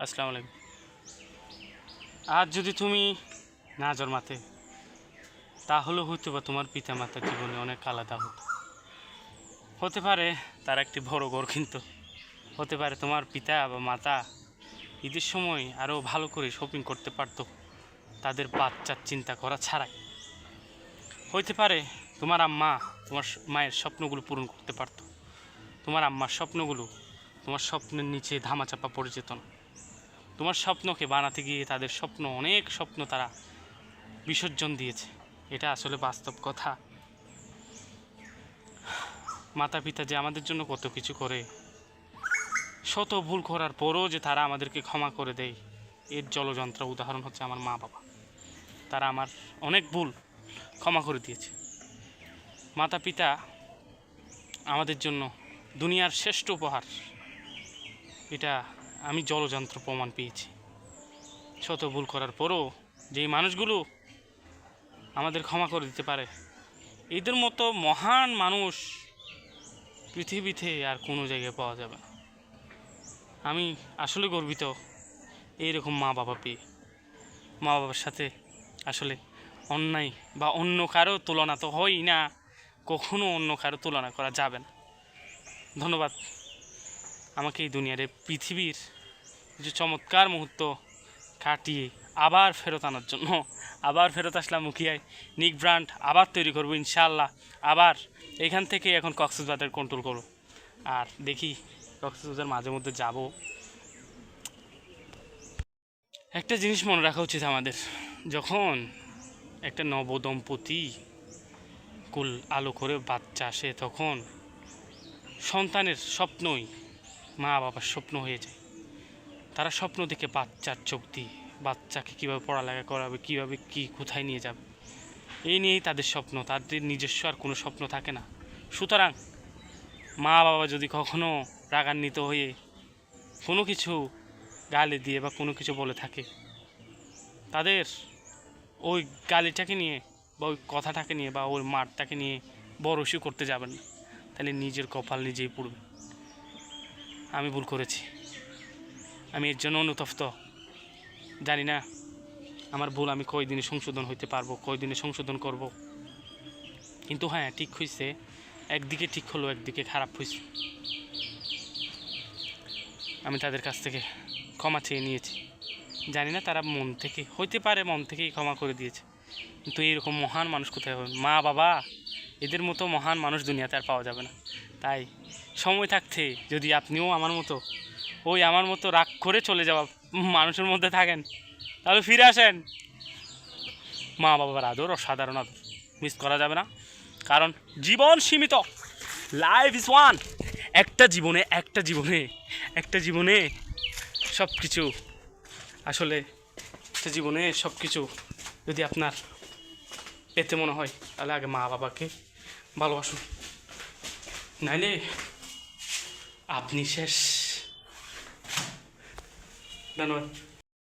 আসসালামু আলাইকুম। আজ যদি তুমি না জন্মাতে, তাহলে হয়তো বা তোমার পিতা মাতার জীবনে অনেক আলাদা হতো। হতে পারে তার একটি বড় ঘর কিন্তু। হতে পারে তোমার পিতা বা মাতা ঈদের সময় আরও ভালো করে শপিং করতে পারতো, তাদের বাচ্চার চিন্তা করা ছাড়াই। হইতে পারে তোমার আম্মা তোমার মায়ের স্বপ্নগুলো পূরণ করতে পারতো। তোমার আম্মার স্বপ্নগুলো তোমার স্বপ্নের নিচে ধামাচাপা পড়ে যেত না। তোমার স্বপ্নকে বানাতে গিয়ে তাদের স্বপ্ন, অনেক স্বপ্ন তারা বিসর্জন দিয়েছে। এটা আসলে বাস্তব কথা। মাতা পিতা যে আমাদের জন্য কত কিছু করে, শত ভুল করার পরও যে তারা আমাদেরকে ক্ষমা করে দেয়, এর জলযন্ত্র উদাহরণ হচ্ছে আমার মা বাবা। তারা আমার অনেক ভুল ক্ষমা করে দিয়েছে। মাতা পিতা আমাদের জন্য দুনিয়ার শ্রেষ্ঠ উপহার। এটা আমি জলযন্ত্র প্রমাণ পেয়েছি। শত ভুল করার পরও যেই মানুষগুলো আমাদের ক্ষমা করে দিতে পারে, এদের মতো মহান মানুষ পৃথিবীতে আর কোনো জায়গায় পাওয়া যাবে না। আমি আসলে গর্বিত এইরকম মা বাবা পেয়ে। মা বাবার সাথে আসলে অন্যায় বা অন্য কারও তুলনা তো হয়ই না, কখনো অন্য কারও তুলনা করা যাবে না। ধন্যবাদ। আমাকে এই দুনিয়ার পৃথিবীর যে চমৎকার মুহূর্ত কাটিয়ে আবার ফেরত আনার জন্য, আবার ফেরত আসলাম মুখিয়ায়। নিক ব্র্যান্ড, আবার তৈরি করব ইনশাল্লাহ আবার এখান থেকে এখন কক্সবাজার কন্ট্রোল করব। আর দেখি কক্সবাজার মাঝে মধ্যে যাব। একটা জিনিস মনে রাখা উচিত আমাদের। যখন একটা নবদম্পতি কুল আলো করে বাচ্চা আসে, তখন সন্তানের স্বপ্নই মা বাবার স্বপ্ন হয়ে যায়। তারা স্বপ্ন দেখে বাচ্চার চোখ দিয়ে, বাচ্চাকে কীভাবে পড়ালেখা করাবে, কীভাবে কী কোথায় নিয়ে যাবে। এই নিয়েই তাদের স্বপ্ন, তাদের নিজস্ব আর কোনো স্বপ্ন থাকে না। সুতরাং মা বাবা যদি কখনও রাগান্বিত হয়ে কোনো কিছু গালি দিয়ে বা কোনো কিছু বলে থাকে, তাদের ওই গালিটাকে নিয়ে বা ওই কথাটাকে নিয়ে বা ওই মাঠটাকে নিয়ে বড় করতে যাবেন না। তাহলে নিজের কপাল নিজেই পড়বে। আমি ভুল করেছি। আমি এর জন্য অনুতপ্ত। জানি না আমার ভুল আমি কয়দিনে সংশোধন হইতে পারব, কয়দিনে সংশোধন করব। কিন্তু হ্যাঁ ঠিক হয়েছে একদিকে ঠিক হলো, একদিকে খারাপ হয়েছে আমি তাদের কাছ থেকে ক্ষমা চেয়ে নিয়েছি। জানি না তারা মন থেকে, হইতে পারে মন থেকেই ক্ষমা করে দিয়েছে। কিন্তু এইরকম মহান মানুষ কোথায় হবে? মা বাবা এদের মতো মহান মানুষ দুনিয়াতে আর পাওয়া যাবে না। তাই সময় থাকতে যদি আপনিও আমার মতো, ওই আমার মতো রাগ করে চলে যাওয়া মানুষের মধ্যে থাকেন, তাহলে ফিরে আসেন। মা বাবার আদর অসাধারণ আদর, মিস করা যাবে না। কারণ জীবন সীমিত। লাইফ ইজ ওয়ান একটা জীবনে একটা জীবনে একটা জীবনে সব কিছু আসলে একটা জীবনে সব কিছু যদি আপনার পেতে মনে হয়, তাহলে আগে মা বাবাকে ভালোবাসুন। নাইলে আপনি শেষ। ধন্যবাদ।